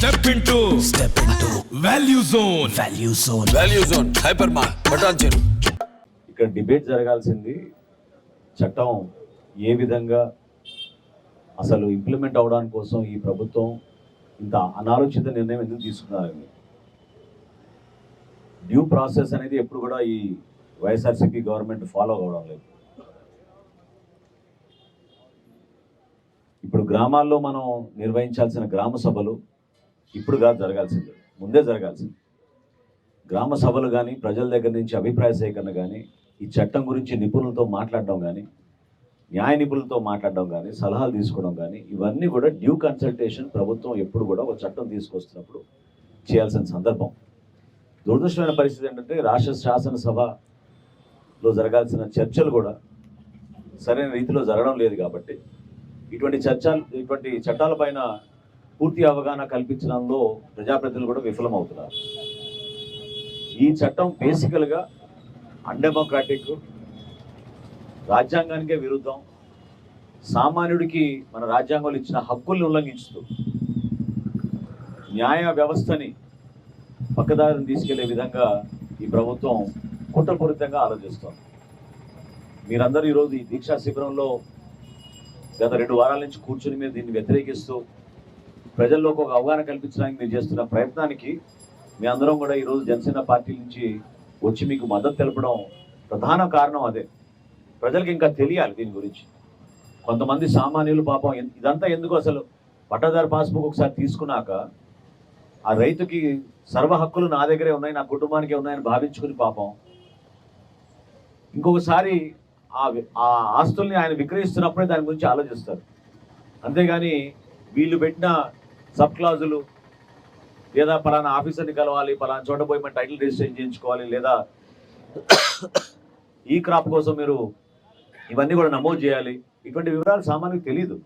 Step into step into value zone value zone value zone hyper మార్ బటాన్ చెరు ఇక్కడ డిబేట్ జరగాల్సింది చట్టం ఏ విధంగా అసలు ఇంప్లిమెంట్ అవడానికి కోసం ఈ ప్రభుత్వం ఇంత అనాలోచిత నిర్ణయం ఎందుకు తీసుకున్నారని. డ్యూ ప్రాసెస్ అనేది ఎప్పుడు కూడా ఈ వైఎస్ఆర్సీపీ గవర్నమెంట్ ఫాలో అవ్వడం లేదు. ఇప్పుడు గ్రామాల్లో మనం నిర్వహించాల్సిన గ్రామ సభలు ఇప్పుడు కాదు జరగాల్సింది. ముందే జరగాల్సింది. గ్రామ సభలు కానీ ప్రజల దగ్గర నుంచి అభిప్రాయ సేకరణ కానీ ఈ చట్టం గురించి నిపుణులతో మాట్లాడడం కానీ న్యాయ నిపుణులతో మాట్లాడడం కానీ సలహాలు తీసుకోవడం కానీ ఇవన్నీ కూడా డ్యూ కన్సల్టేషన్ ప్రభుత్వం ఎప్పుడు కూడా ఒక చట్టం తీసుకొస్తున్నప్పుడు చేయాల్సిన సందర్భం. దురదృష్టమైన పరిస్థితి ఏంటంటే రాష్ట్ర శాసనసభలో జరగాల్సిన చర్చలు కూడా సరైన రీతిలో జరగడం లేదు కాబట్టి. ఇటువంటి చర్చ ఇటువంటి చట్టాలపైన పూర్తి అవగాహన కల్పించడంలో ప్రజాప్రతినిధులు కూడా విఫలమవుతున్నారు. ఈ చట్టం బేసికల్గా అన్డెమోక్రాటిక్ రాజ్యాంగానికే విరుద్ధం సామాన్యుడికి మన రాజ్యాంగంలో ఇచ్చిన హక్కుల్ని ఉల్లంఘించుతూ న్యాయ వ్యవస్థని పక్కదారిని తీసుకెళ్ళే విధంగా ఈ ప్రభుత్వం కుట్రపూరితంగా ఆలోచిస్తోంది. మీరందరూ ఈరోజు ఈ దీక్షా శిబిరంలో గత రెండు వారాల నుంచి కూర్చుని మీరు దీన్ని వ్యతిరేకిస్తూ ప్రజల్లోకి ఒక అవగాహన కల్పించడానికి మీరు చేస్తున్న ప్రయత్నానికి మీ అందరం కూడా ఈరోజు జనసేన పార్టీ నుంచి వచ్చి మీకు మద్దతు తెలపడం ప్రధాన కారణం అదే. ప్రజలకు ఇంకా తెలియాలి దీని గురించి. కొంతమంది సామాన్యులు పాపం ఇదంతా ఎందుకు అసలు పట్టాదారు పాస్బుక్ ఒకసారి తీసుకున్నాక ఆ రైతుకి సర్వ హక్కులు నా దగ్గరే ఉన్నాయి నా కుటుంబానికే ఉన్నాయని భావించుకుని పాపం. ఇంకొకసారి ఆ ఆ ఆస్తుల్ని ఆయన విక్రయిస్తున్నప్పుడే దాని గురించి ఆలోచిస్తారు. అంతేగాని వీళ్ళు పెట్టిన సబ్ క్లాజులు లేదా పలానా ఆఫీసర్ని కలవాలి పలానా చోట పోయి మన టైటిల్ రిజిస్ట్రేషన్ చేయించుకోవాలి లేదా ఈ క్రాప్ కోసం మీరు ఇవన్నీ కూడా నమోదు చేయాలి. ఇటువంటి వివరాలు సామాన్యులకు తెలియదు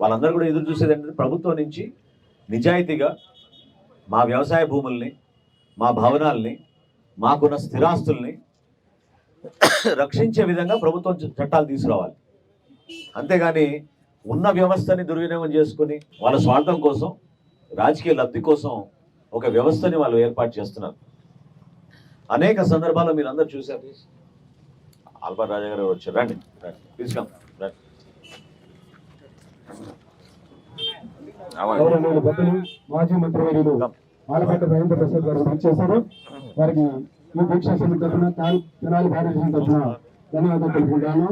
వాళ్ళందరూ కూడా ఎదురు చూసేది ఏంటంటే ప్రభుత్వం నుంచి నిజాయితీగా మా వ్యవసాయ భూముల్ని మా భవనాల్ని మాకున్న స్థిరాస్తుల్ని రక్షించే విధంగా ప్రభుత్వం చట్టాలు తీసుకురావాలి. అంతేగాని ఉన్న వ్యవస్థని దుర్వినియోగం చేసుకుని వాళ్ళ స్వార్థం కోసం రాజకీయ లబ్ధి కోసం ఒక వ్యవస్థని వాళ్ళు ఏర్పాటు చేస్తున్నారు. అనేక సందర్భాల్లో మీరు అందరు చూశారు. ఆల్బర్ రాజా గారు వచ్చారు. రండి పెద్దలు మాజీ మంత్రివర్యులు ఆలపాటి రవీంద్ర ప్రసాద్ గారు పనిచేశారు. వారికి ఈ దీక్షా సమితి తరఫున తెనాలి భారతదేశం తరఫున ధన్యవాదాలు తెలుపుకుంటాను